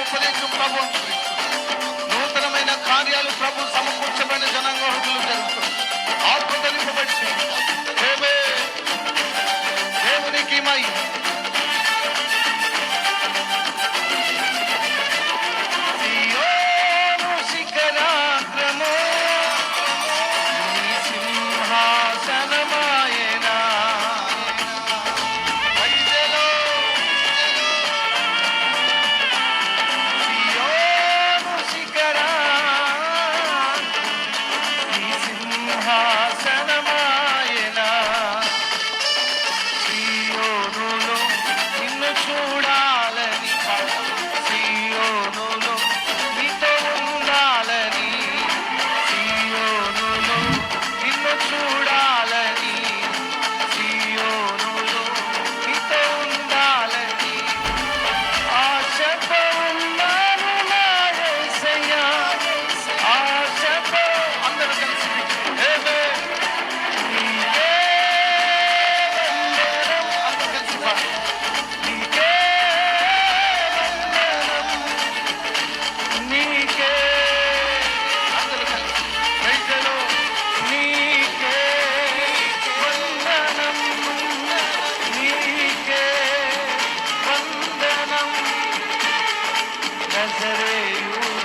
ఉపదేశం ప్రభు. నూతనమైన కార్యాలు ప్రభు సమకూర్చబడిన జనంగా హృదులు జరుగుతుంది. ఆత్మ తెలిపబడి దేవునికి మై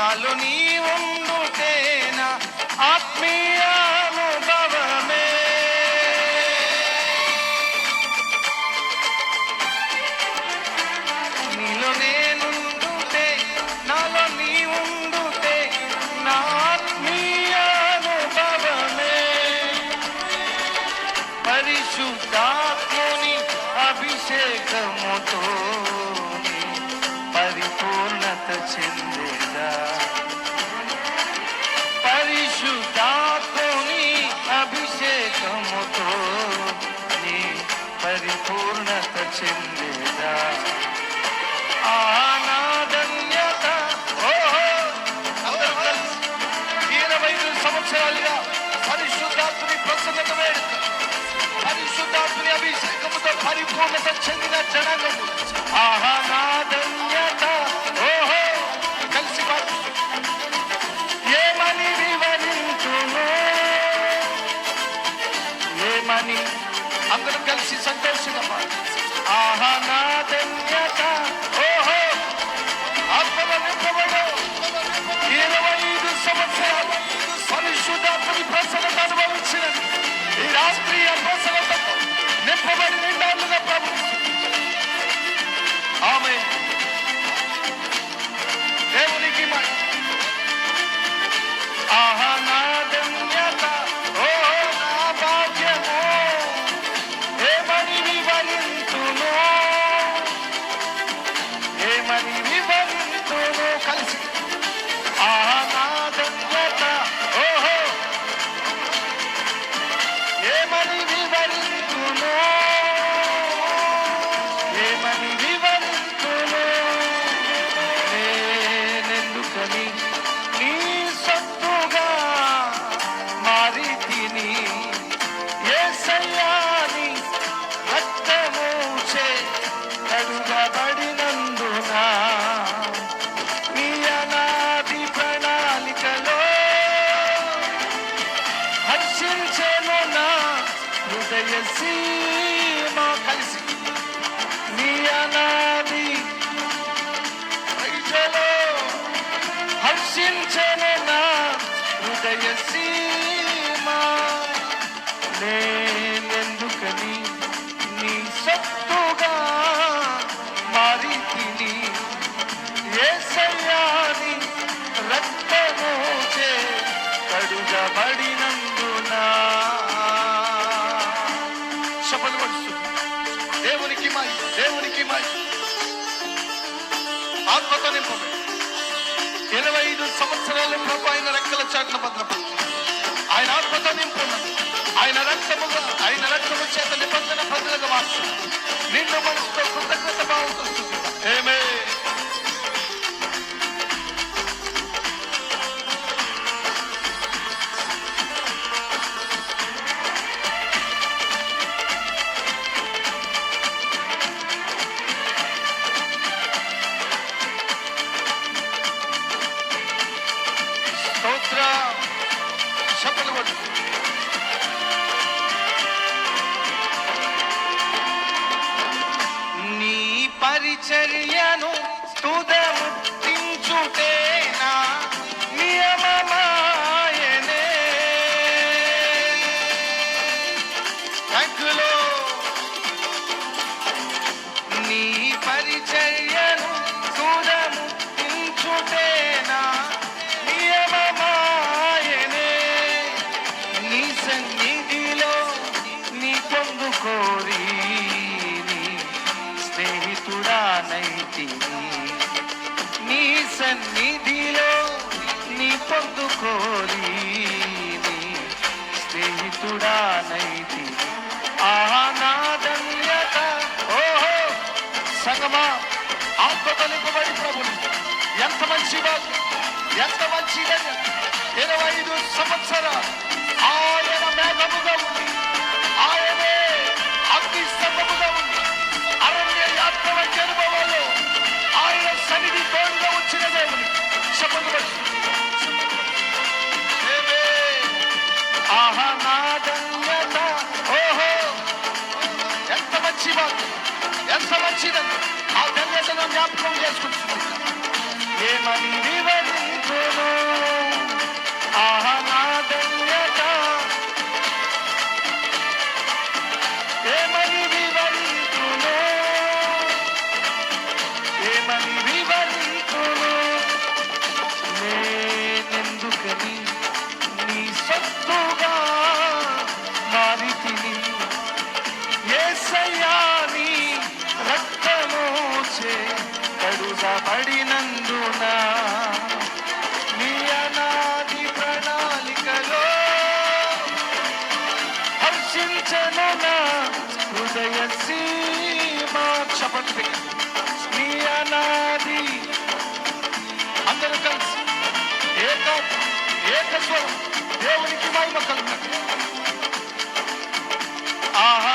నాలో నీ ఉండుటేనా ఆత్మీయ పరిపూర్ణత చెందేదా ఆనాధన్యత అందరూ కలిసి ఇరవై ఐదు సంవత్సరాలుగా పరిశుద్ధాత్మని ప్రసన్నత వేడుక పరిశుద్ధాత్మని అభిషేకముతో పరిపూర్ణత చెందిన జనాంగము. ఆనాధన్య అందరూ కలిసి సంతోషంగా పాడు Deus é see my name? ఆయన ఆత్మతో నింపున్నది ఆయన రక్తముగా ఆయన రక్తము చేత నిబంధన పద్ధతిగా మార్చు నిన్ను మనసుతో కృతజ్ఞత భావంతో ఏమే నీ స్నేహితుడానైతి ఆనాదన్యత. ఓహో! సంగమా ఆత్మకలిపబడి ప్రభుని. ఎంత మంచి వాక్యం ఎంత మంచిదని ఇరవై ఐదు సంవత్సరాలు. ఎంత మంచిదని ఆ ధన్యతను జ్ఞాపకం చేసుకుంటున్నాం ఏమని హృదయ సీమ చెప్పండి నీ అనాది అందరూ కలిసి ఏక ఏకస్వరం దేవునికి మహిమ కలుగుతుంది ఆహా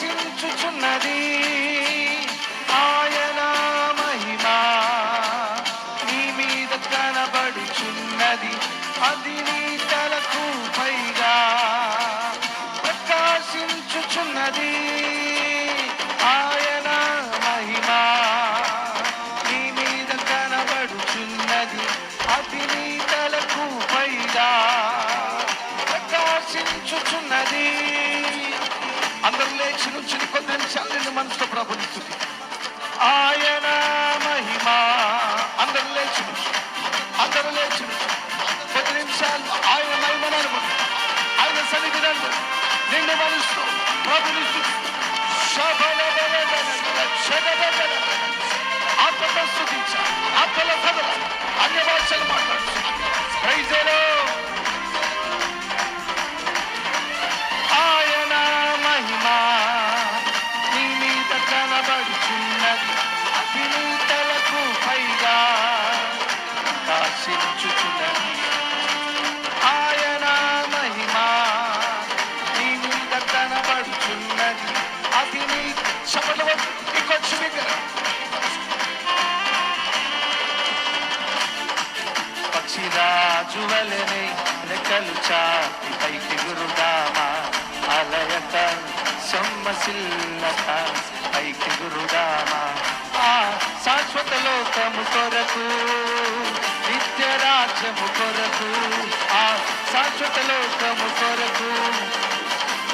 ప్రకాశించుచున్నది ఆయన మహిమ నీ మీద కనబడుచున్నది. అది నీతలకు పైగా ప్రకాశించుచున్నది. ఆత్మతో స్థుతించ ఆత్మలో కదల అన్య భాషలు మాట్లాడు ప్రైజేలో రెక్కలు చాటి పైకి గురుదామా అలయక సొమ్మసిల్లక పైకి గురుదామా ఆ శాశ్వత లోకము కొరకు నిత్య రాజ్యము కొరకు ఆ శాశ్వత లోకము కొరకు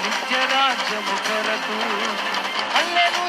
నిత్య రాజ్యము కొరకు. అల్లెలూయ